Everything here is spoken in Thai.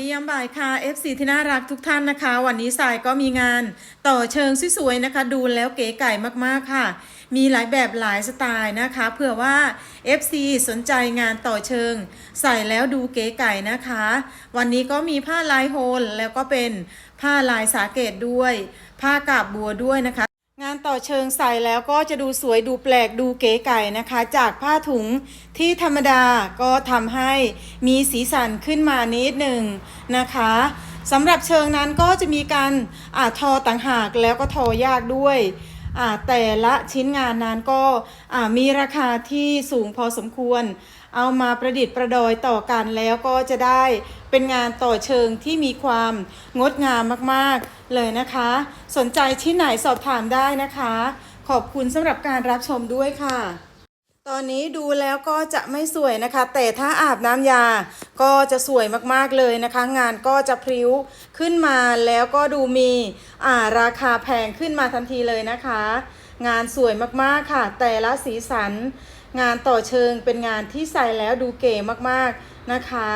ดียามบ่ายค่ะ FC ที่น่ารักทุกท่านนะคะ วันนี้สายก็มีงานต่อเชิงสวยๆนะคะ ดูแล้วเก๋ไก่มากๆค่ะ มีหลายแบบหลายสไตล์นะคะเผื่อว่า FC สนใจงานต่อเชิง ใส่แล้วดูเก๋ไก่นะคะ วันนี้ก็มีผ้าลายโฮลแล้วก็เป็นผ้าลายสาเกตด้วย ผ้ากาบบัวด้วยนะคะานต่อเชิงใส่แล้วก็จะดูสวยดูแปลกดูเก๋ไก่นะคะ จากผ้าถุงที่ธรรมดาก็ทำให้มีสีสันขึ้นมานิดหนึ่งนะคะสำหรับเชิงนั้นก็จะมีการอาทอต่างหากแล้วก็ทอยากด้วย แต่ละชิ้นงานนั้นก็มีราคาที่สูงพอสมควร เอามาประดิษฐ์ประดอยต่อกันแล้วก็จะได้เป็นงานต่อเชิงที่มีความงดงามมากๆเลยนะคะ สนใจที่ไหนสอบถามได้นะคะ ขอบคุณสำหรับการรับชมด้วยค่ะ ตอนนี้ดูแล้วก็จะไม่สวยนะคะ แต่ถ้าอาบน้ำยาก็จะสวยมากๆเลยนะคะ งานก็จะพริ้วขึ้นมาแล้วก็ดูมีอ่าราคาแพงขึ้นมาทันทีเลยนะคะ งานสวยมากๆค่ะ แต่ละสีสัน งานต่อเชิงเป็นงานที่ใส่แล้วดูเก๋มากๆนะคะ